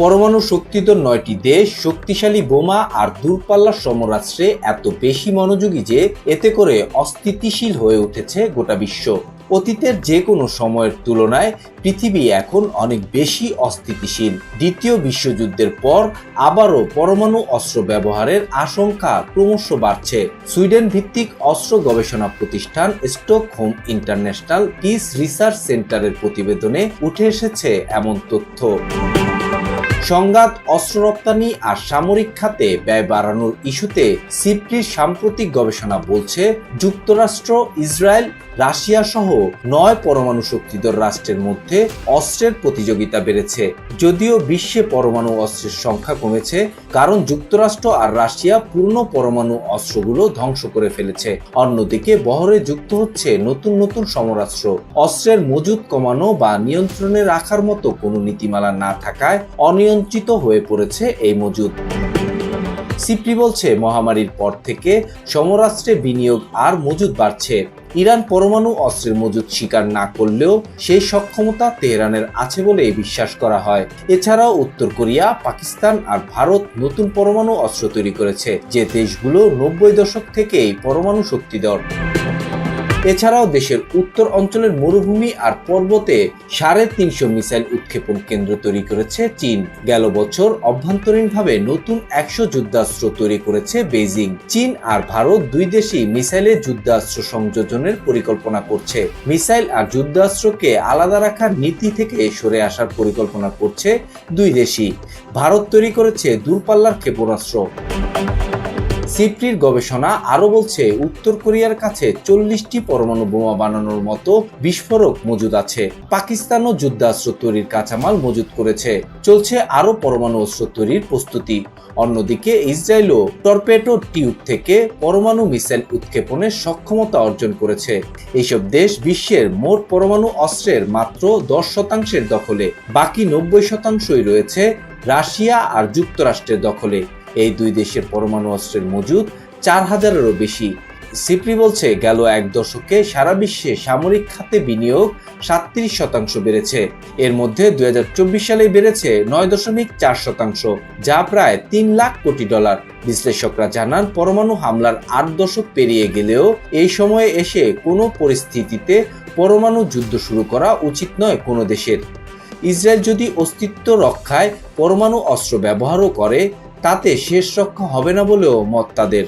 পরমাণু শক্তিধর নয়টি দেশ, শক্তিশালী বোমা আর দূরপাল্লার সমরাস্ত্রে এত বেশি মনোযোগী যে এতে করে অস্থিতিশীল হয়ে উঠেছে গোটা বিশ্ব। অতীতের যে কোনো সময়ের তুলনায় পৃথিবী এখন অনেক বেশি অস্থিতিশীল। দ্বিতীয় বিশ্বযুদ্ধের পর আবারও পরমাণু অস্ত্র ব্যবহারের আশঙ্কা ক্রমশ বাড়ছে। সুইডেন ভিত্তিক অস্ত্র গবেষণা প্রতিষ্ঠান স্টকহোম ইন্টারন্যাশনাল পিস রিসার্চ সেন্টারের প্রতিবেদনে উঠে এসেছে এমন তথ্য। সংঘাত, অস্ত্র রপ্তানি আর সামরিক খাতে ব্যয় বাড়ানোর ইস্যুতে সিপ্রির সাম্প্রতিক গবেষণা বলছে, যুক্তরাষ্ট্র, ইসরায়েল, রাশিয়া সহ নয় পরমাণু শক্তিধর রাষ্ট্রের মধ্যে অস্ত্রের প্রতিযোগিতা বেড়েছে। যদিও বিশ্বে পরমাণু অস্ত্রের সংখ্যা কমেছে, কারণ যুক্তরাষ্ট্র আর রাশিয়া পূর্ণ পরমাণু অস্ত্রগুলো ধ্বংস করে ফেলেছে। অন্যদিকে বহরে যুক্ত হচ্ছে নতুন নতুন সমরাস্ত্র। অস্ত্রের মজুদ কমানো বা নিয়ন্ত্রণে রাখার মতো কোনো নীতিমালা না থাকায় অনিয়ন্ত্রিত হয়ে পড়েছে এই মজুদ। সিপ্রি বলছে, মহামারীর পর থেকে সমরাস্ত্রে বিনিয়োগ আর মজুদ বাড়ছে। ইরান পরমাণু অস্ত্রের মজুদ স্বীকার না করলেও সেই সক্ষমতা তেহরানের আছে বলে বিশ্বাস করা হয়। এছাড়াও উত্তর কোরিয়া, পাকিস্তান আর ভারত নতুন পরমাণু অস্ত্র তৈরি করেছে, যে দেশগুলো নব্বই দশক থেকেই পরমাণু শক্তিধর এছাড়াও দেশের উত্তর অঞ্চলের মরুভূমি আর পর্বতে সাড়ে তিনশো মিসাইল উৎক্ষেপণ কেন্দ্র তৈরি করেছে চীন। গেল বছর অভ্যন্তরীণভাবে নতুন একশো যুদ্ধাস্ত্র তৈরি করেছে বেইজিং। চীন আর ভারত দুই দেশই মিসাইলের যুদ্ধাস্ত্র সংযোজনের পরিকল্পনা করছে। মিসাইল আর যুদ্ধাস্ত্রকে আলাদা রাখার নীতি থেকে সরে আসার পরিকল্পনা করছে দুই দেশই। ভারত তৈরি করেছে দূরপাল্লার ক্ষেপণাস্ত্র। সিপ্রির গবেষণা আরও বলছে, উত্তর কোরিয়ার কাছে চল্লিশটি পরমাণু বোমা বানানোর মতো বিস্ফোরক মজুদ আছে। পাকিস্তানও যুদ্ধাস্ত্র তৈরির কাঁচামাল মজুদ করেছে। চলছে আরও পরমাণু অস্ত্র তৈরির প্রস্তুতি। অন্যদিকে ইসরায়েলও টর্পেটো টিউব থেকে পরমাণু মিসাইল উৎক্ষেপণের সক্ষমতা অর্জন করেছে। এইসব দেশ বিশ্বের মোট পরমাণু অস্ত্রের মাত্র দশ শতাংশের দখলে। বাকি নব্বই শতাংশই রয়েছে রাশিয়া আর যুক্তরাষ্ট্রের দখলে। এই দুই দেশের পরমাণু অস্ত্রের মজুদ চার হাজারেরও বেশি। সিপ্রি বলছে, গেল এক দশকে সারা বিশ্বে সামরিক খাতে বিনিয়োগ সাতত্রিশ শতাংশ বেড়েছে। এর মধ্যে দুই হাজার চব্বিশ সালে বেড়েছে নয় দশমিক চার শতাংশ, যা প্রায় তিন লাখ কোটি ডলার। বিশ্লেষকরা জানান, পরমাণু হামলার আট দশক পেরিয়ে গেলেও এই সময়ে এসে কোনো পরিস্থিতিতে পরমাণু যুদ্ধ শুরু করা উচিত নয় কোনো দেশের। ইসরায়েল যদি অস্তিত্ব রক্ষায় পরমাণু অস্ত্র ব্যবহারও করে, তাতে শেষ রক্ষা হবে না বলেও মত তাদের।